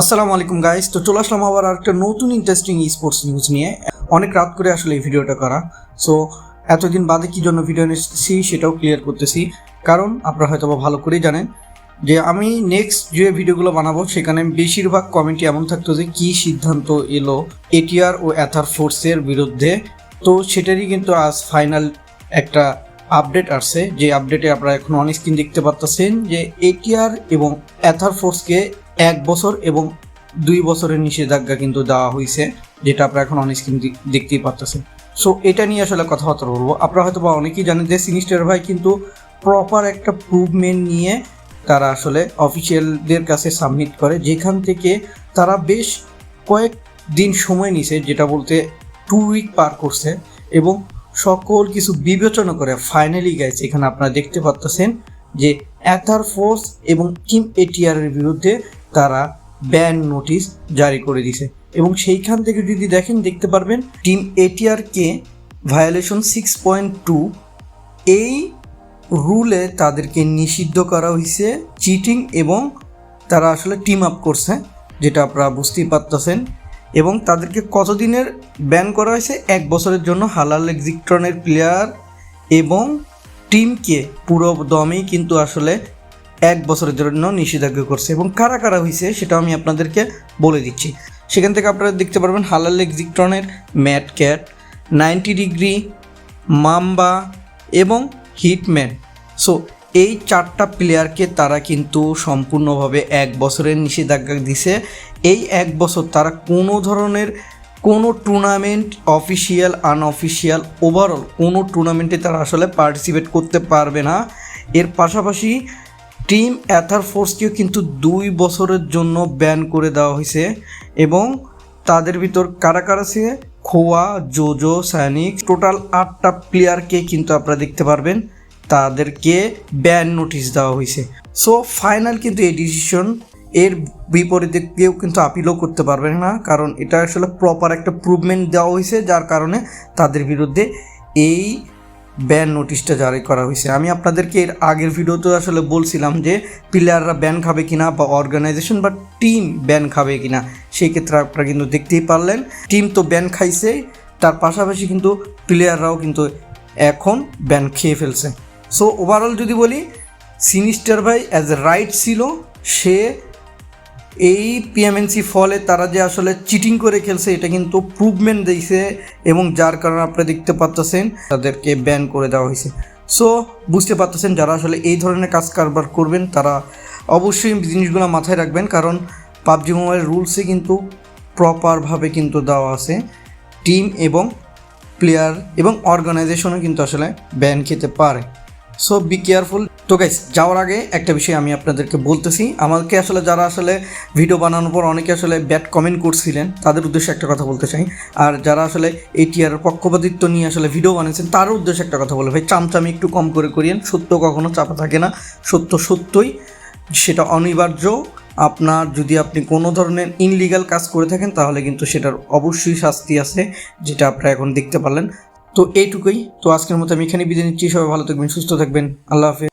আসসালামু আলাইকুম গাইস তো চলে আসলাম আবার একটা নতুন ইন্টারেস্টিং স্পোর্টস নিউজ নিয়ে। অনেক রাত করে আসলে এই ভিডিওটা করা। সো এতদিন বাদে কি জন্য ভিডিও নিয়েছি সেটাও ক্লিয়ার করতেছি। কারণ আপনারা হয়তো ভালো করেই জানেন যে আমি নেক্সট যে ভিডিওগুলো বানাবো, সেখানে বেশিরভাগ কমেন্টই এমন থাকতো যে, কি সিদ্ধান্ত এলো এটিআর ও অ্যাথার ফোর্সের বিরুদ্ধে? তো সেটারই কিন্তু আজ ফাইনাল একটা আপডেট আসছে। যে আপডেটে আপনারা এখন অন স্ক্রিন দেখতে পাচ্ছেন যে এটিআর এবং অ্যাথার ফোর্সকে এক বছর এবং দুই বছরের নিষেধাজ্ঞা কিন্তু দেওয়া হয়েছে যেটা আপনারা এখন অন স্ক্রিন দেখতেই পাচ্ছেন সো এটা নিয়ে আসলে কথাবার্তা বলব। আপনারা হয়তো বা অনেকেই জানেন যে সিনিস্টার ভাই কিন্তু প্রপার একটা প্রুভমেন্ট নিয়ে তারা আসলে অফিসিয়ালদের কাছে সাবমিট করে, যেখান থেকে তারা বেশ কয়েক দিন সময় নিছে, যেটা বলতে টু উইক পার করছে এবং সকল কিছু বিবেচনা করে ফাইনালি গেছে এখানে আপনারা দেখতে পাচ্ছেন যে অ্যাথার ফোর্স এবং টিম এটিআর এর বিরুদ্ধে তারা ব্যান নোটিশ জারি করে দিছে। এবং সেইখান থেকে যদি দেখেন, দেখতে পারবেন team এটিআরকে violation six point two এই রুলে তাদেরকে নিষিদ্ধ করা হয়েছে চিটিং এবং তারা আসলে টিম আপ করছে, যেটা আপনারা বুঝতেই পারতেছেন। এবং তাদেরকে কতদিনের ব্যান করা হয়েছে? এক বছরের জন্য হালাল এক্সিক্ট্রনের প্লেয়ার এবং টিমকে পুরো দমেই কিন্তু আসলে এক বছরের জন্য নিষেধাজ্ঞা করছে এবং কারা কারা হয়েছে সেটা আমি আপনাদেরকে বলে দিচ্ছি। সেখান থেকে আপনারা দেখতে পারবেন হালাল এক্সিক্ট্রনের Matt Cat ninety degree Mamba এবং হিটম্যান। সো এই চারটা প্লেয়ারকে তারা কিন্তু সম্পূর্ণভাবে এক বছরের নিষেধাজ্ঞা দিছে। এই এক বছর তারা কোনো ধরনের কোনো টুর্নামেন্ট অফিসিয়াল আনঅফিসিয়াল ওভারঅল কোনো টুর্নামেন্টে তারা আসলে পার্টিসিপেট করতে পারবে না। এর পাশাপাশি টিম অ্যাথার ফোর্সকেও কিন্তু দুই বছরের জন্য ব্যান করে দেওয়া হয়েছে এবং তাদের ভিতর কারা কারা আছে? খোয়া, জোজো সানিক টোটাল আটটা প্লেয়ারকে কিন্তু আপনারা দেখতে পারবেন। তাদেরকে ব্যান নোটিশ দেওয়া হয়েছে। সো, ফাইনাল কিন্তু এই ডিসিশন। এর বিপরীতে কেউ কিন্তু আপিলও করতে পারবে না, কারণ এটা আসলে প্রপার একটা প্রুভমেন্ট দেওয়া হয়েছে, যার কারণে তাদের বিরুদ্ধে এই ব্যান নোটিশটা জারি করা হয়েছে। আমি আপনাদেরকে এর আগের ভিডিওতে আসলে বলছিলাম যে প্লেয়াররা ব্যান খাবে কিনা বা অর্গানাইজেশন বা টিম ব্যান খাবে কিনা, সেই ক্ষেত্রে আপনারা কিন্তু দেখতেই পারলেন। টিম তো ব্যান খাইছে, তার পাশাপাশি কিন্তু প্লেয়াররাও কিন্তু এখন ব্যান খেয়ে ফেলছে। সো ওভারঅল যদি বলি সিনিস্টার ভাই অ্যাজ এ রাইট ছিল, সে এই পিএমএনসি ফলে তারা যে আসলে চিটিং করে খেলছে, এটা কিন্তু প্রুভমেন্ট দিয়েছে এবং যার কারণে আপনারা দেখতে পাচ্ছেন, তাদেরকে ব্যান করে দেওয়া হয়েছে। সো বুঝতে পারতেছেন যারা আসলে এই ধরনের কাজ কারবার করবেন, তারা অবশ্যই জিনিসগুলো মাথায় রাখবেন, কারণ পাবজি মোবাইল রুলসে কিন্তু প্রপারভাবে কিন্তু দেওয়া আছে। টিম এবং প্লেয়ার এবং অর্গানাইজেশনও কিন্তু আসলে ব্যান খেতে পারে। সো বি কেয়ারফুল তো গাইস যাওয়ার আগে একটা বিষয় আমি আপনাদেরকে বলতেছি। আমাকে আসলে যারা আসলে ভিডিও বানানোর পর অনেকে আসলে ব্যাড কমেন্ট করছিলেন, তাদের উদ্দেশ্যে একটা কথা বলতে চাই। আর যারা আসলে এই টিয়ার পক্ষপাতিত্ব নিয়ে আসলে ভিডিও বানিয়েছেন তার উদ্দেশ্যে একটা কথা বলে। ভাই, চামচামি একটু কম করে করিয়েন সত্য কখনো চাপা থাকে না। সত্য সত্যই, সেটা অনিবার্য। আপনার যদি আপনি কোনো ধরনের ইনলিগাল কাজ করে থাকেন, তাহলে কিন্তু সেটার অবশ্যই শাস্তি আছে, যেটা আপনারা এখন দেখতে পারলেন। তো এইটুকুই। তো আজকের মতো আমি এখানে বিদায় নিচ্ছি। সবাই ভালো থাকবেন, সুস্থ থাকবেন। আল্লাহ হাফেজ।